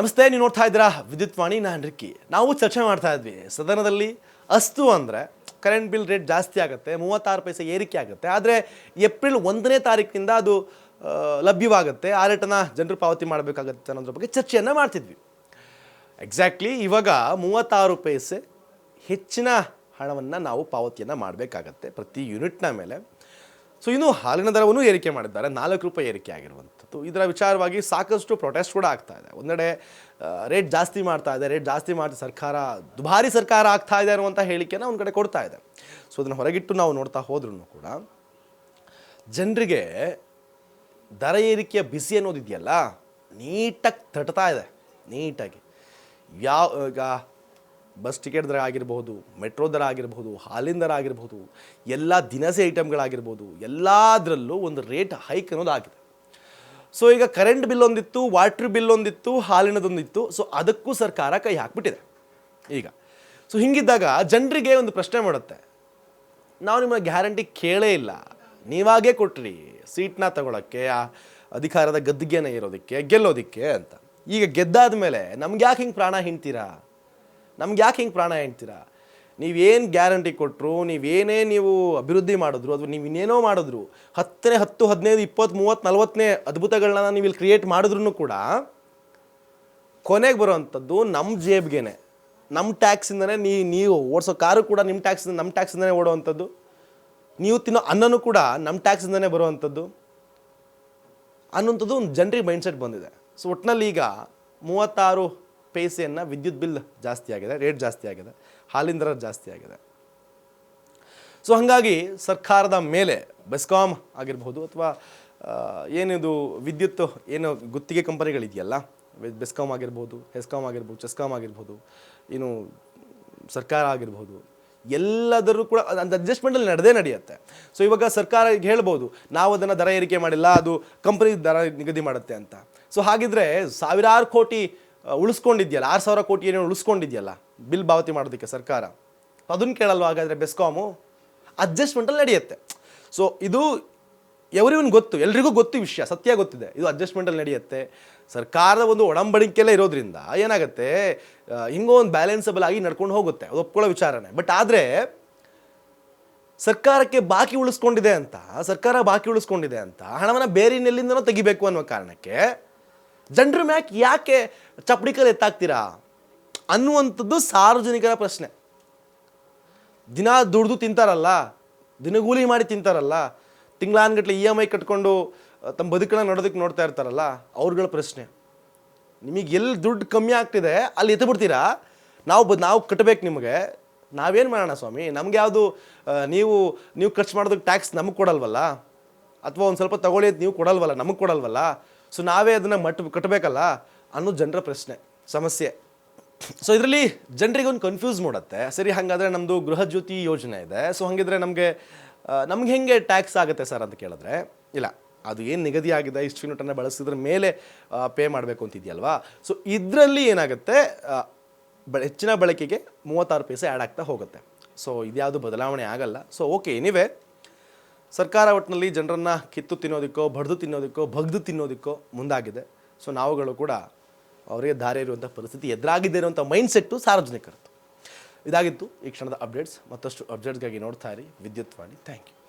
ನಮಸ್ತೆ, ನೀವು ನೋಡ್ತಾ ಇದ್ದೀರಾ? ವಿದ್ಯುತ್ ವಾಣಿ, ನಾನು ರಿಕ್ಕಿ. ನಾವು ಚರ್ಚೆ ಮಾಡ್ತಾ ಇದ್ವಿ. ಸದನದಲ್ಲಿ ಅಸ್ತು ಅಂದರೆ ಕರೆಂಟ್ ಬಿಲ್ ರೇಟ್ ಜಾಸ್ತಿ ಆಗುತ್ತೆ, ಮೂವತ್ತಾರು ಪೈಸೆ ಏರಿಕೆ ಆಗುತ್ತೆ. ಆದರೆ ಏಪ್ರಿಲ್ ಒಂದನೇ ತಾರೀಕಿನಿಂದ ಅದು ಲಭ್ಯವಾಗುತ್ತೆ. ಆ ರೇಟನ್ನು ಜನರು ಪಾವತಿ ಮಾಡಬೇಕಾಗತ್ತೆ ಅನ್ನೋದ್ರ ಬಗ್ಗೆ ಚರ್ಚೆಯನ್ನು ಮಾಡ್ತಿದ್ವಿ. ಎಕ್ಸಾಕ್ಟ್ಲಿ ಇವಾಗ ಮೂವತ್ತಾರು ಪೈಸೆ ಹೆಚ್ಚಿನ ಹಣವನ್ನು ನಾವು ಪಾವತಿಯನ್ನು ಮಾಡಬೇಕಾಗತ್ತೆ ಪ್ರತಿ ಯೂನಿಟ್ನ ಮೇಲೆ. ಸೊ ಇನ್ನು ಹಾಲಿನ ದರವನ್ನು ಏರಿಕೆ ಮಾಡಿದ್ದಾರೆ. ನಾಲ್ಕು ರೂಪಾಯಿ ಏರಿಕೆ ಆಗಿರುವಂಥದ್ದು. ಇದರ ವಿಚಾರವಾಗಿ ಸಾಕಷ್ಟು ಪ್ರೊಟೆಸ್ಟ್ ಕೂಡ ಆಗ್ತಾ ಇದೆ. ಒಂದೆಡೆ ರೇಟ್ ಜಾಸ್ತಿ ಮಾಡ್ತಾ ಇದೆ. ರೇಟ್ ಜಾಸ್ತಿ ಮಾಡಿ ಸರ್ಕಾರ, ದುಬಾರಿ ಸರ್ಕಾರ ಆಗ್ತಾ ಇದೆ ಅನ್ನುವಂಥ ಹೇಳಿಕೆನ ಒಂದು ಕಡೆ ಕೊಡ್ತಾ ಇದೆ. ಸೊ ಅದನ್ನು ಹೊರಗಿಟ್ಟು ನಾವು ನೋಡ್ತಾ ಹೋದ್ರೂ ಕೂಡ, ಜನರಿಗೆ ದರ ಏರಿಕೆಯ ಬಿಸಿ ಅನ್ನೋದಿದೆಯಲ್ಲ, ನೀಟಾಗಿ ತಟ್ತಾ ಇದೆ. ನೀಟಾಗಿ. ಯಾವ, ಈಗ ಬಸ್ ಟಿಕೆಟ್ ದರ ಆಗಿರ್ಬೋದು, ಮೆಟ್ರೋ ದರ ಆಗಿರ್ಬೋದು, ಹಾಲಿನ ದರ ಆಗಿರ್ಬೋದು, ಎಲ್ಲ ದಿನಸಿ ಐಟಮ್ಗಳಾಗಿರ್ಬೋದು ಎಲ್ಲದರಲ್ಲೂ ಒಂದು ರೇಟ್ ಹೈಕ್ ಅನ್ನೋದು ಆಗಿದೆ. ಸೊ ಈಗ ಕರೆಂಟ್ ಬಿಲ್ ಒಂದಿತ್ತು ವಾಟ್ರ್ ಬಿಲ್ ಒಂದಿತ್ತು, ಹಾಲಿನದೊಂದಿತ್ತು ಸೊ ಅದಕ್ಕೂ ಸರ್ಕಾರ ಕೈ ಹಾಕ್ಬಿಟ್ಟಿದೆ. ಈಗ ಸೊ ಹಿಂಗಿದ್ದಾಗ ಜನರಿಗೆ ಒಂದು ಪ್ರಶ್ನೆ ಮಾಡುತ್ತೆ. ನಾವು ನಿಮ್ಮ ಗ್ಯಾರಂಟಿ ಕೇಳೇ ಇಲ್ಲ. ನೀವಾಗೇ ಕೊಟ್ರಿ ಸೀಟ್ನ ತಗೊಳಕ್ಕೆ ಆ ಅಧಿಕಾರದ ಗದ್ದಿಗೆನ ಇರೋದಕ್ಕೆ ಗೆಲ್ಲೋದಕ್ಕೆ ಅಂತ. ಈಗ ಗೆದ್ದಾದ ಮೇಲೆ ನಮ್ಗೆ ಯಾಕೆ ಹಿಂಗೆ ಪ್ರಾಣ ಹಿಂಡ್ತೀರಾ? ನಮ್ಗೆ ಯಾಕೆ ಹಿಂಗೆ ಪ್ರಾಣ ಹೇಳ್ತೀರಾ ನೀವೇನು ಗ್ಯಾರಂಟಿ ಕೊಟ್ಟರು ನೀವೇನೇ ನೀವು ಅಭಿವೃದ್ಧಿ ಮಾಡಿದ್ರು, ಅಥವಾ ನೀವು ಇನ್ನೇನೋ ಮಾಡಿದ್ರು, ಹತ್ತನೇ ಹತ್ತು, ಹದಿನೈದು, ಇಪ್ಪತ್ತು, ಮೂವತ್ತು, ನಲ್ವತ್ತನೇ ಅದ್ಭುತಗಳನ್ನ ನೀವು ಇಲ್ಲಿ ಕ್ರಿಯೇಟ್ ಮಾಡಿದ್ರು ಕೂಡ ಕೊನೆಗೆ ಬರುವಂಥದ್ದು ನಮ್ಮ ಜೇಬ್ಗೆನೆ. ನಮ್ಮ ಟ್ಯಾಕ್ಸಿಂದನೇ ನೀ, ನೀವು ಓಡಿಸೋ ಕಾರು ಕೂಡ ನಿಮ್ಮ ಟ್ಯಾಕ್ಸಿಂದ ನಮ್ಮ ಟ್ಯಾಕ್ಸಿಂದನೇ ಓಡುವಂಥದ್ದು ನೀವು ತಿನ್ನೋ ಅನ್ನನೂ ಕೂಡ ನಮ್ಮ ಟ್ಯಾಕ್ಸಿಂದನೇ ಬರುವಂಥದ್ದು ಅನ್ನೋಂಥದ್ದು ಒಂದು ಜನರಿಗೆ ಮೈಂಡ್ಸೆಟ್ ಬಂದಿದೆ. ಸೊ ಒಟ್ಟಿನಲ್ಲಿ ಈಗ ಮೂವತ್ತಾರು ಪೈಸೆಯನ್ನು ವಿದ್ಯುತ್ ಬಿಲ್ ಜಾಸ್ತಿ ಆಗಿದೆ ರೇಟ್ ಜಾಸ್ತಿ ಆಗಿದೆ, ಹಾಲಿನ ದರ ಜಾಸ್ತಿ ಆಗಿದೆ. ಸೊ ಹಾಗಾಗಿ ಸರ್ಕಾರದ ಮೇಲೆ ಬೆಸ್ಕಾಮ್ ಆಗಿರ್ಬೋದು ಅಥವಾ ಏನಿದು ವಿದ್ಯುತ್, ಏನು ಗುತ್ತಿಗೆ ಕಂಪನಿಗಳಿದೆಯಲ್ಲ ಬೆಸ್ಕಾಮ್ ಆಗಿರ್ಬೋದು ಹೆಸ್ಕಾಮ್ ಆಗಿರ್ಬೋದು ಚೆಸ್ಕಾಮ್ ಆಗಿರ್ಬೋದು ಏನು ಸರ್ಕಾರ ಆಗಿರ್ಬೋದು ಎಲ್ಲದರೂ ಕೂಡ ಅದು ಅಡ್ಜಸ್ಟ್ಮೆಂಟಲ್ಲಿ ನಡೆದೇ ನಡೆಯುತ್ತೆ. ಸೊ ಇವಾಗ ಸರ್ಕಾರ ಈಗ ಹೇಳ್ಬೋದು, ನಾವು ಅದನ್ನು ದರ ಏರಿಕೆ ಮಾಡಿಲ್ಲ, ಅದು ಕಂಪನಿ ದರ ನಿಗದಿ ಮಾಡುತ್ತೆ ಅಂತ. ಸೊ ಹಾಗಿದ್ರೆ ಸಾವಿರಾರು ಕೋಟಿ ಉಳಿಸ್ಕೊಂಡಿದ್ಯಲ್ಲ, ಆರು ಸಾವಿರ ಕೋಟಿ ಏನೋ ಉಳಿಸ್ಕೊಂಡಿದ್ಯಲ್ಲ, ಬಿಲ್ ಪಾವತಿ ಮಾಡೋದಕ್ಕೆ ಸರ್ಕಾರ. ಅದನ್ನು ಕೇಳಲ್ವ? ಹಾಗಾದರೆ ಬೆಸ್ಕಾಮು ಅಡ್ಜಸ್ಟ್ಮೆಂಟಲ್ಲಿ ನಡೆಯುತ್ತೆ. ಸೊ ಇದು ಎವ್ರಿವನ್ ಗೊತ್ತು, ಎಲ್ರಿಗೂ ಗೊತ್ತು ವಿಷಯ, ಸತ್ಯ ಗೊತ್ತಿದೆ. ಇದು ಅಡ್ಜಸ್ಟ್ಮೆಂಟಲ್ಲಿ ನಡೆಯುತ್ತೆ. ಸರ್ಕಾರದ ಒಂದು ಒಡಂಬಡಿಕೆಲ್ಲ ಇರೋದ್ರಿಂದ ಏನಾಗುತ್ತೆ? ಹಿಂಗೋ ಒಂದು ಬ್ಯಾಲೆನ್ಸಬಲ್ ಆಗಿ ನಡ್ಕೊಂಡು ಹೋಗುತ್ತೆ, ಅದು ಒಪ್ಕೊಳ್ಳೋ ವಿಚಾರನೇ. ಬಟ್ ಆದರೆ, ಸರ್ಕಾರಕ್ಕೆ ಬಾಕಿ ಉಳಿಸ್ಕೊಂಡಿದೆ ಅಂತ, ಸರ್ಕಾರ ಬಾಕಿ ಉಳಿಸ್ಕೊಂಡಿದೆ ಅಂತ ಹಣವನ್ನು ಬೇರೆ ನೆಲ್ಲಿಂದನೋ ತೆಗಿಬೇಕು ಅನ್ನೋ ಕಾರಣಕ್ಕೆ ಜನರ ಮ್ಯಾಕ್ ಯಾಕೆ ಚಪ್ಪಡಿಕಲ್ ಎತ್ತಾಗ್ತೀರಾ ಅನ್ನುವಂಥದ್ದು ಸಾರ್ವಜನಿಕರ ಪ್ರಶ್ನೆ. ದಿನ ದುಡ್ದು ತಿಂತಾರಲ್ಲ, ದಿನಗೂಲಿ ಮಾಡಿ ತಿಂತಾರಲ್ಲ, ತಿಂಗಳಾನ್ಗಟ್ಲೆ ಇ ಎಂ ಐ ಕಟ್ಕೊಂಡು ತಮ್ಮ ಬದುಕನ್ನ ನೋಡೋದಕ್ಕೆ ನೋಡ್ತಾ ಇರ್ತಾರಲ್ಲ, ಅವ್ರುಗಳ ಪ್ರಶ್ನೆ. ನಿಮಗೆ ಎಲ್ಲಿ ದುಡ್ಡು ಕಮ್ಮಿ ಆಗ್ತಿದೆ, ಅಲ್ಲಿ ಎತ್ತಿಬಿಡ್ತೀರಾ ನಾವು ಬ ನಾವು ಕಟ್ಟಬೇಕು ನಿಮಗೆ. ನಾವೇನು ಮಾಡೋಣ ಸ್ವಾಮಿ? ನಮ್ಗೆ ಯಾವುದು ನೀವು ನೀವು ಖರ್ಚು ಮಾಡೋದಕ್ಕೆ ಟ್ಯಾಕ್ಸ್ ನಮಗೆ ಕೊಡಲ್ವಲ್ಲ? ಅಥವಾ ಒಂದು ಸ್ವಲ್ಪ ತಗೊಳ್ಳಿ ನೀವು ಕೊಡಲ್ವಲ್ಲ, ನಮಗೆ ಕೊಡಲ್ವಲ್ಲ? ಸೊ ನಾವೇ ಅದನ್ನು ಮಟ್ ಕಟ್ಟಬೇಕಲ್ಲ ಅನ್ನೋ ಜನರ ಪ್ರಶ್ನೆ, ಸಮಸ್ಯೆ. ಸೊ ಇದರಲ್ಲಿ ಜನರಿಗೆ ಒಂದು ಕನ್ಫ್ಯೂಸ್ ಮಾಡುತ್ತೆ. ಸರಿ, ಹಾಗಾದರೆ ನಮ್ಮದು ಗೃಹ ಜ್ಯೋತಿ ಯೋಜನೆ ಇದೆ. ಸೊ ಹಾಗಿದ್ರೆ ನಮಗೆ ನಮ್ಗೆ ಹೆಂಗೆ ಟ್ಯಾಕ್ಸ್ ಆಗುತ್ತೆ ಸರ್ ಅಂತ ಕೇಳಿದ್ರೆ, ಇಲ್ಲ, ಅದು ಏನು ನಿಗದಿ ಆಗಿದೆ, ಇಷ್ಟು ಯೂನಿಟನ್ನು ಬಳಸಿದ್ರ ಮೇಲೆ ಪೇ ಮಾಡಬೇಕು ಅಂತಿದೆಯಲ್ವಾ? ಸೊ ಇದರಲ್ಲಿ ಏನಾಗುತ್ತೆ ಹೆಚ್ಚಿನ ಬಳಕೆಗೆ ಮೂವತ್ತಾರು ಪೈಸೆ ಆ್ಯಡ್ ಆಗ್ತಾ ಹೋಗುತ್ತೆ. ಸೊ ಇದ್ಯಾವುದು ಬದಲಾವಣೆ ಆಗಲ್ಲ. ಸೊ ಓಕೆ ಎನಿವೆ ಸರ್ಕಾರ ಒಟ್ಟಿನಲ್ಲಿ ಜನರನ್ನು ಕಿತ್ತು ತಿನ್ನೋದಕ್ಕೋ, ಬಡ್ದು ತಿನ್ನೋದಕ್ಕೋ, ಬಗ್ದು ತಿನ್ನೋದಕ್ಕೋ ಮುಂದಾಗಿದೆ. ಸೊ ನಾವುಗಳು ಕೂಡ ಅವರಿಗೆ ಧಾರೆ ಇರುವಂಥ ಪರಿಸ್ಥಿತಿ ಎದುರಾಗಿದೆ ಇರುವಂಥ ಮೈಂಡ್ಸೆಟ್ಟು ಸಾರ್ವಜನಿಕರದ್ದು. ಇದಾಗಿತ್ತು ಈ ಕ್ಷಣದ ಅಪ್ಡೇಟ್ಸ್ ಮತ್ತಷ್ಟು ಅಪ್ಡೇಟ್ಸ್ಗಾಗಿ ನೋಡ್ತಾ ಇರಿ. ವಿದ್ಯುತ್ ವಾಣಿ. Thank you